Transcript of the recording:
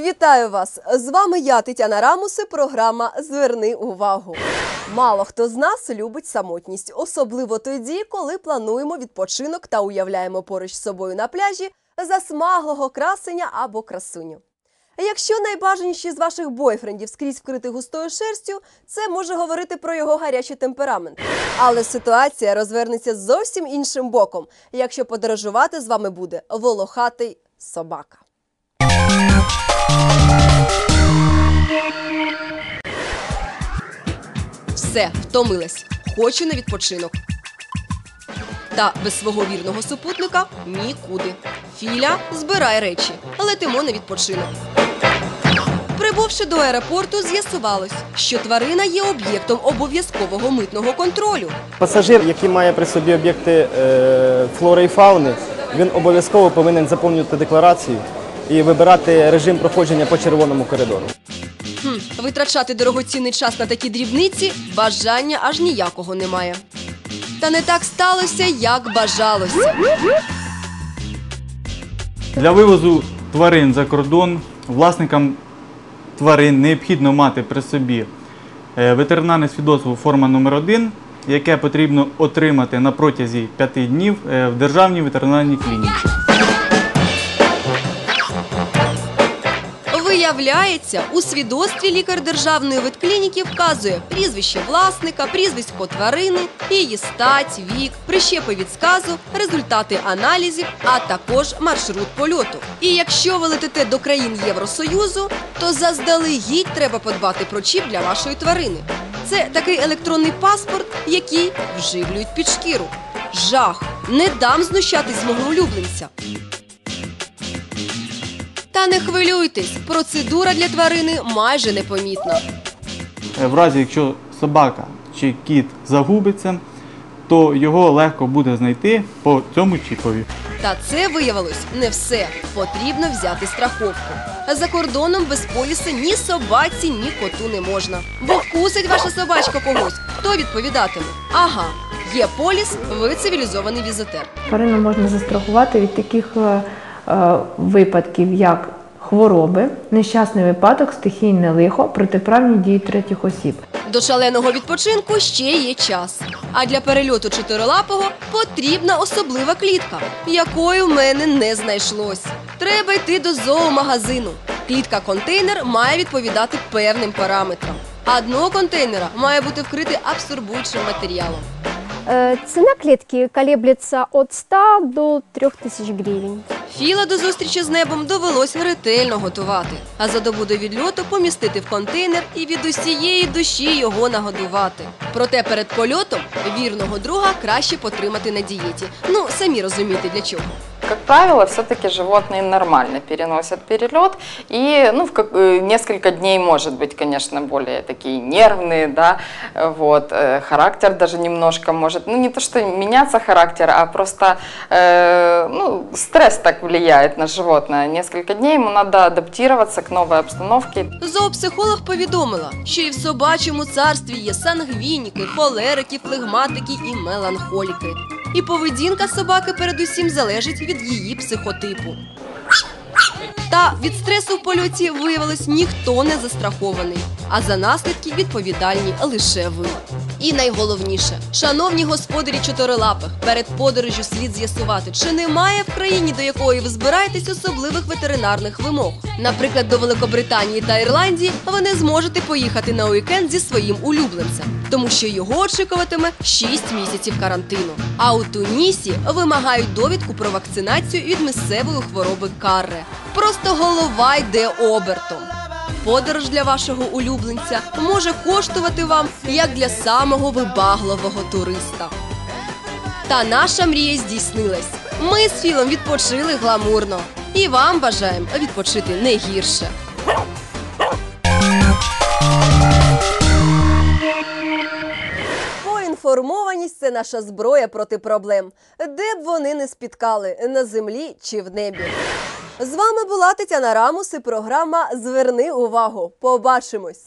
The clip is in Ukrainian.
Вітаю вас! З вами я, Тетяна Рамус, і програма Зверни увагу. Мало хто з нас любить самотність, особливо тоді, коли плануємо відпочинок та уявляємо поруч з собою на пляжі засмаглого красеня або красуню. Якщо найбажаніші з ваших бойфрендів скрізь вкрити густою шерстю, це може говорити про його гарячий темперамент. Але ситуація розвернеться зовсім іншим боком, якщо подорожувати з вами буде волохатий собака. Все, втомилась. Хочу на відпочинок. Та без свого вірного супутника нікуди. Філя, збирай речі. Летимо на відпочинок. Прибувши до аеропорту, з'ясувалось, що тварина є об'єктом обов'язкового митного контролю. Пасажир, який має при собі об'єкти е, флори і фауни, він обов'язково повинен заповнювати декларацію і вибирати режим проходження по червоному коридору. Витрачати дорогоцінний час на такі дрібниці бажання аж ніякого немає. Та не так сталося, як бажалося. Для вивозу тварин за кордон власникам тварин необхідно мати при собі е, ветеринарне свідоцтво форма номер 1 яке потрібно отримати на протязі 5 днів е, в державній ветеринарній клініці. Виявляється, у свідоцтві лікар державної ветклініки вказує прізвище власника, прізвисько тварини, її стать, вік, прищепи від сказу, результати аналізів, а також маршрут польоту. І якщо ви летите до країн Євросоюзу, то заздалегідь треба подбати про чіп для вашої тварини. Це такий електронний паспорт, який вживлюють під шкіру. Жах! Не дам знущатись з мого улюбленця. Та не хвилюйтесь, процедура для тварини майже непомітна. Е, В разі, якщо собака чи кіт загубиться, то його легко буде знайти по цьому чіпові. Та це виявилось не все. Потрібно взяти страховку. За кордоном без поліса ні собаці, ні коту не можна. Бо вкусить ваша собачка когось. Хто відповідатиме? Ага, є поліс, ви цивілізований візитер. Тварину можна застрахувати від таких е, випадків, як хвороби, нещасний випадок, стихійне лихо, протиправні дії третіх осіб. До шаленого відпочинку ще є час. А для перельоту чотирилапого потрібна особлива клітка, якої в мене не знайшлось. Треба йти до зоомагазину. Клітка-контейнер має відповідати певним параметрам. А дно контейнера має бути вкрите абсорбуючим матеріалом. Э, Цена клетки колеблется от 100 до 3000 гривен. Філа до зустрічі з небом довелось ретельно готувати, а за добу до відльоту помістити в контейнер і від усієї душі його нагодувати. Проте перед польотом вірного друга краще потримати на дієті. Ну самі розумієте для чого Как правило, все-таки животные нормально переносят перелет, и ну, в как- э, несколько дней, может быть, конечно, более такие нервные, да, э, вот, э, характер даже немножко может, ну, не то, что меняться характер, а просто, э, ну, стресс так влияет на животное. Несколько дней ему надо адаптироваться к новой обстановке. Зоопсихолог повідомила, що і в собачому царстві є сангвініки, холерики, флегматики і меланхоліки. І поведінка собаки передусім залежить від її психотипу. Та від стресу в польоті виявилось ніхто не застрахований, а за наслідки відповідальні лише ви. І найголовніше, шановні господарі чотирилапих, перед подорожю слід з'ясувати, чи немає в країні, до якої ви збираєтесь особливих ветеринарних вимог. Наприклад, до Великобританії та Ірландії ви не зможете поїхати на уікенд зі своїм улюбленцем, тому що його очікуватиме 6 місяців карантину. А у Тунісі вимагають довідку про вакцинацію від місцевої хвороби карре. Просто голова йде обертом. Подорож для вашого улюбленця може коштувати вам як для самого вибагливого туриста. Та наша мрія здійснилась. Ми з Філом відпочили гламурно. І вам бажаємо відпочити не гірше. Поінформованість це наша зброя проти проблем, де б вони не спіткали на землі чи в небі. З вами була Тетяна Рамус і Програма Зверни увагу. Побачимось.